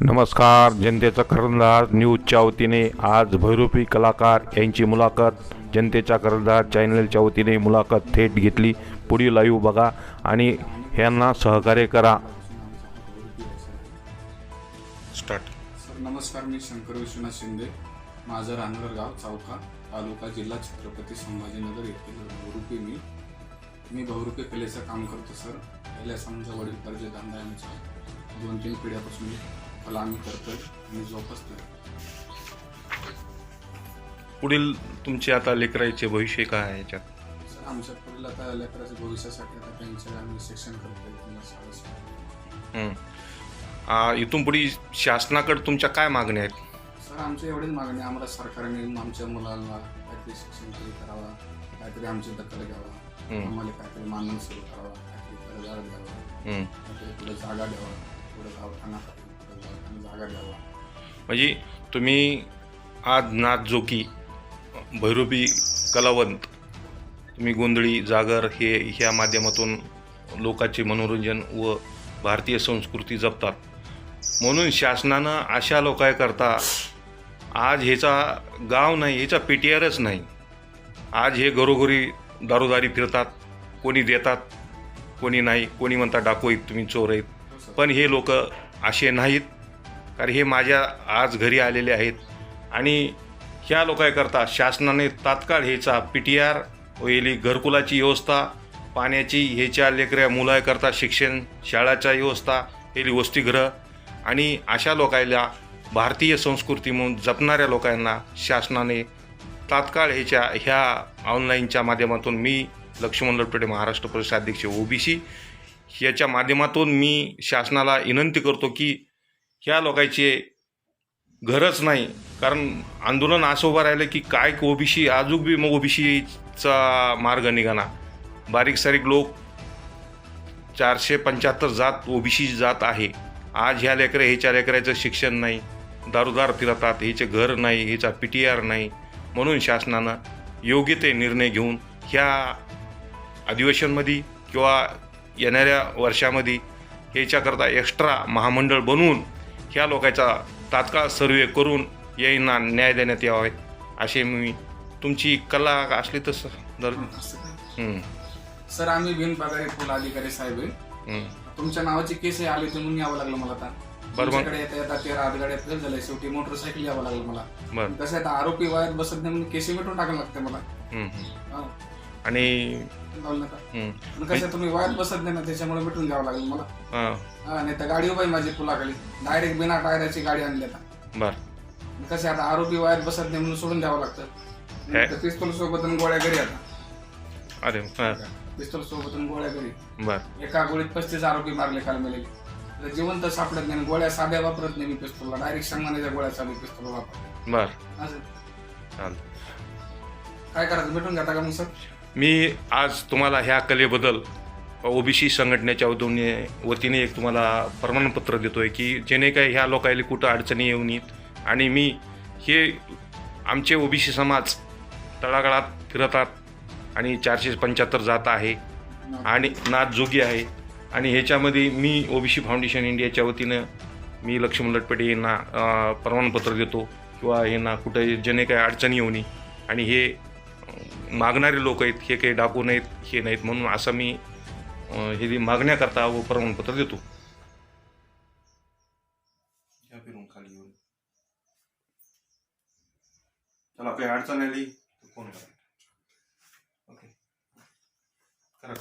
नमस्कार जनतेचा कर्णधार न्यूजच्या वतीने आज भैरूपी कलाकार यांची मुलाखत. जनतेच्या कर्णधार चॅनलच्या वतीने मुलाखत थेट घेतली. पुढील लाईव्ह बघा आणि यांना सहकार्य करा. स्टार्ट सर नमस्कार मी शंकर विश्वनाथ शिंदे. माझं रानगर गाव चौका तालुका जिल्हा छत्रपती संभाजीनगर येथील बहुरूपी मी. मी बहुरूपी कलेचं काम करतो सर. पहिल्या समजा वडील कर्ज धंदा आहे आमचा दोन तीन पिढ्यापासून कला आम्ही करतोय आणि जोपासतोय पुढील तुमचे आता लेकराचे भविष्य काय आहे याच्यात सर आमच्या पुढील आता लेकराच्या भविष्यासाठी आता त्यांचे आम्ही शिक्षण करतोय हं. आ, इथून पुढे शासनाकडे तुमच्या काय मागण्या आहेत सर आमची एवढीच मागणी आहे, आम्हाला सरकारने आमच्या मुलांना काहीतरी शिक्षण तरी करावा काहीतरी आमची दखल घ्यावा. आम्हाला काहीतरी मानधन सुरू करावा काहीतरी कर्जाळ द्यावा हं. काहीतरी पुढे जागा द्यावा पुढे दवाखाना दवाखाना जागा द्यावा म्हणजे तुम्ही आज नाच जोकी भैरूपी कलावंत तुम्ही गोंधळी जागर हे ह्या माध्यमातून लोकांचे मनोरंजन व भारतीय संस्कृती जपतात. म्हणून शासनानं अशा लोकांकरता आज ह्याचा गाव नाही ह्याचा पेटीआरच नाही. आज हे घरोघरी दारोदारी फिरतात कोणी देतात कोणी नाही कोणी म्हणतात डाकू आहेत तुम्ही चोर आहेत. पण हे लोक असे नाहीत. कारण हे माझ्या आज घरी आलेले आहेत. आणि ह्या लोकांकरता शासनाने तात्काळ ह्याचा पी टी आर होईल घरकुलाची व्यवस्था पाण्याची ह्याच्या लेकऱ्या मुलाकरता शिक्षण शाळाच्या व्यवस्था हेली वसतिगृह आणि अशा लोकायला भारतीय संस्कृती म्हणून जपणाऱ्या लोकांना शासनाने तात्काळ ह्याच्या ह्या ऑनलाईनच्या माध्यमातून मी लक्ष्मण लटपटे महाराष्ट्र प्रदेश अध्यक्ष ओबीसी याच्या माध्यमातून मी शासनाला विनंती करतो की ह्या लोकांचे घरच नाही. कारण आंदोलन असं उभं राहिलं की काय ओबीसी अजून बी मग ओबीसीचा मार्ग निघाला. बारीक सारीक लोक चारशे पंच्याहत्तर जात ओबीसी जात आहे. आज ह्या लेकरं ह्याच्या लेकराचं शिक्षण नाही. दारोदार फिरतात ह्याचे घर नाही ह्याचा पी टी आर नाही. म्हणून शासनानं योग्य ते निर्णय घेऊन ह्या अधिवेशनमध्ये किंवा येणाऱ्या वर्षामध्ये ह्याच्याकरता एक्स्ट्रा महामंडळ बनवून ह्या लोकांचा तात्काळ सर्वे करून यांना न्याय देण्यात यावे असे मी तुमची कला असली तर? हं, सर आम्ही बिनपगारी फुल अधिकारी साहेब आहे. हं. तुमच्या नावाची केस आली होती म्हणून यावं लागलं मला आता. बरं. तुमच्याकडे येता येता तेरा आठ गाड्या फेल झाल्या. शेवटी मोटरसायकल यावं लागलं मला. कसं आहे आता आरोपी वयात बसत नाही म्हणून केसी मिटून टाकायला लागते मला. आणि लावलं नका. हं, पण कसं आहे, तुम्ही वयात बसत नाही ना त्याच्यामुळे मिटून घ्यावं लागलं मला. हां, हा नाही तर गाडी उभा आहे माझी पुलाखाली डायरेक्ट बिना टायराची गाडी आणली आता. बरं. कसं आता आरोपी वयात बसत नाही म्हणून सोडून द्यावं हे? लागतं पिस्तूल सोबत आणि गोळ्या घरी आता. अरे हां. पिस्तूल सोबत आणि गोळ्या घरी. बरं. एका गोळीत पस्तीस आरोपी मारले काल तर जिवंत सापडत नाही आणि गोळ्या साध्या वापरत नाही मी पिस्तूलला. डायरेक्ट सांगण्याच्या गोळ्या चालू पिस्तूल वापर बरं. असं. काय करायचं? भेटून घेता का मग सर? मी आज तुम्हाला ह्या कलेबद्दल ओबीसी संघटनेच्या वतीने वतीने एक तुम्हाला प्रमाणपत्र देतो आहे की जेणे काही ह्या लोकायला कुठं अडचणी येऊ नयेत. आणि मी हे आमचे ओबीसी समाज तळागाळात फिरतात आणि चारशे पंच्याहत्तर जात आहे आणि नाथ जोगी आहे. आणि ह्याच्यामध्ये मी ओबीसी फाउंडेशन इंडियाच्या वतीनं मी लक्ष्मण लटपटे यांना प्रमाणपत्र देतो किंवा यांना कुठे जेणे काही अडचणी येऊ नये. आणि हे मागणारे लोक आहेत हे काही डाकू नाहीत हे नाहीत म्हणून असं मी हे मागण्याकरता व प्रमाणपत्र देतो. फिरून खाली येऊन. चला काही अडचण आली फोन करा. ओके. करा